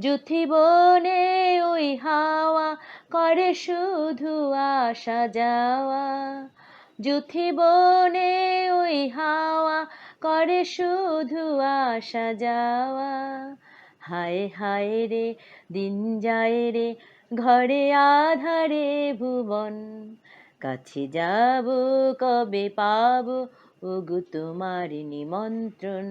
জুথি বনে ওই হাওয়া করে শুধু আসা যাওয়া। জুথি বনে ওই হাওয়া করে শুধু আসা যাওয়া। হায় হায় রে, দিন যায় রে, ঘরে আধারে ভুবন। কাছে যাব, কবে পাবো, ওগো তোমার নিমন্ত্রণ।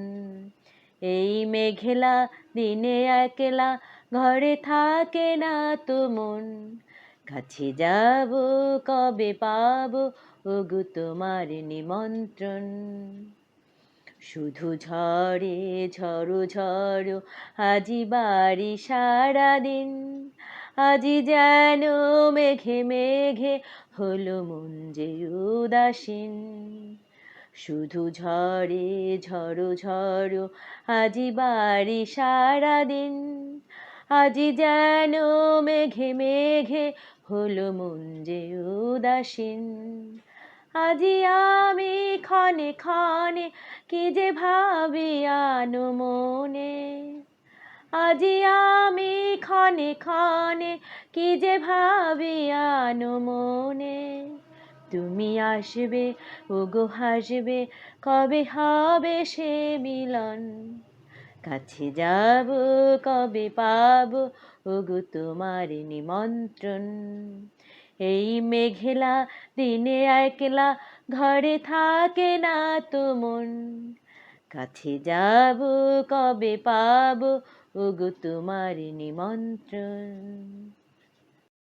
এই মেঘেলা, দিনে একলা, ঘরে থাকে না তো মন। কাছে যাব, কবে পাবো, ওগো তোমার নিমন্ত্রণ। শুধু ঝড়ে, ঝড়ো ঝড়ো, আজি বাড়ি সারাদিন। আজি যেন মেঘে মেঘে হলো মন যে উদাসীন। শুধু ঝড়ে ঝড়ো ঝড়ো আজি বাড়ি সারাদিন আজি যেন মেঘে মেঘে হলো মন যে উদাসীন। আজি আমি ক্ষণে ক্ষণে কি যে ভাবি আনো মনে। আজি আমি ক্ষণে ক্ষণে কি যে ভাবি আনো তুমি আসবে, ওগো হাসবে, কবে হবে সে মিলন? কাছে যাব, কবে পাবো, ওগো তোমার নিমন্ত্রণ? এই মেঘেলা দিনে একলা ঘরে থাকে না তো মন। কাছে যাব, কবে পাবো, ওগো তোমার নিমন্ত্রণ?